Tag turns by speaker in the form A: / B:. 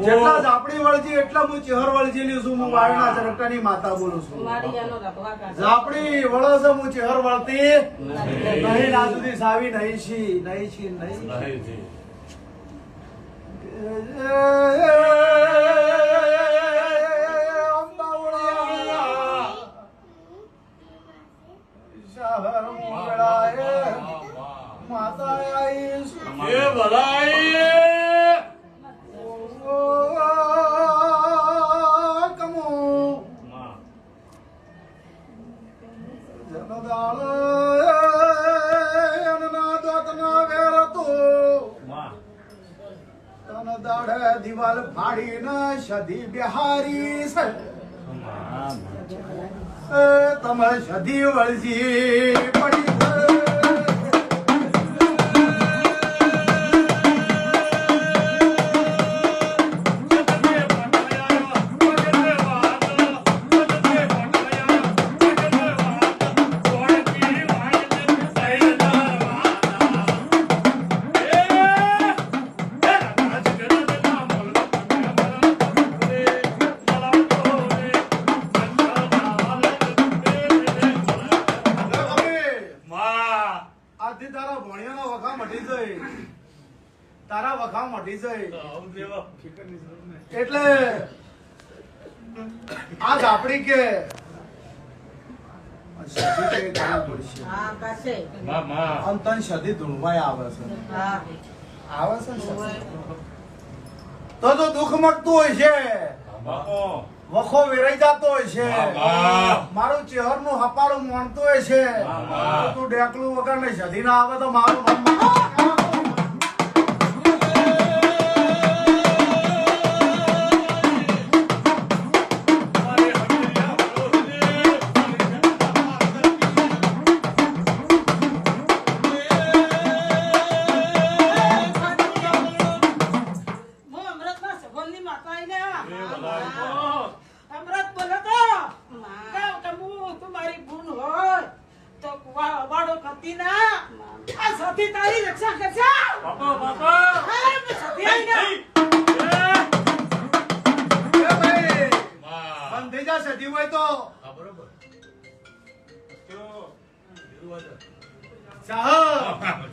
A: જેટલા ઝાપડી વળજી એટલા હું ચેહર વળજેલી છું હું વાળના ચરકટાની માતા બોલું છું. ઝાપડી વળો છે હું ચેહર વળતી નહીં. ના સુધી સાવી નહીં છી નહીં છી નહીં શહર મુગળાએ માતા આઈશ
B: એ ભલાઈ
A: જનદાળ અનના દોતના વેરતો તન દાડે દિવાલ ફાડીને સધી બિહારી છે. તમે સધી વળજી પડી ભણિયાના વખા મટી જાય તારા વખા મટી જાય એટલે આ ઝાપડી કે તો દુઃખ મટતું હોય છે. વખો વેરાઈ જતો હોય છે. મારું ચહેરનું હપાળું મોણતું હોય છે. તું ડેકલું વગર નહીં સદી ના આવે તો મારું
C: અમૃત બોલો તો. કહું કે હું તું મારી બૂન હોય તો વા- વાડો કરતી ના. આ સતી તારી રક્ષા કરશે. હા, હું સતી આઈને.
A: એ બંધ થઈ જા સદી હોય તો. સાહેબ.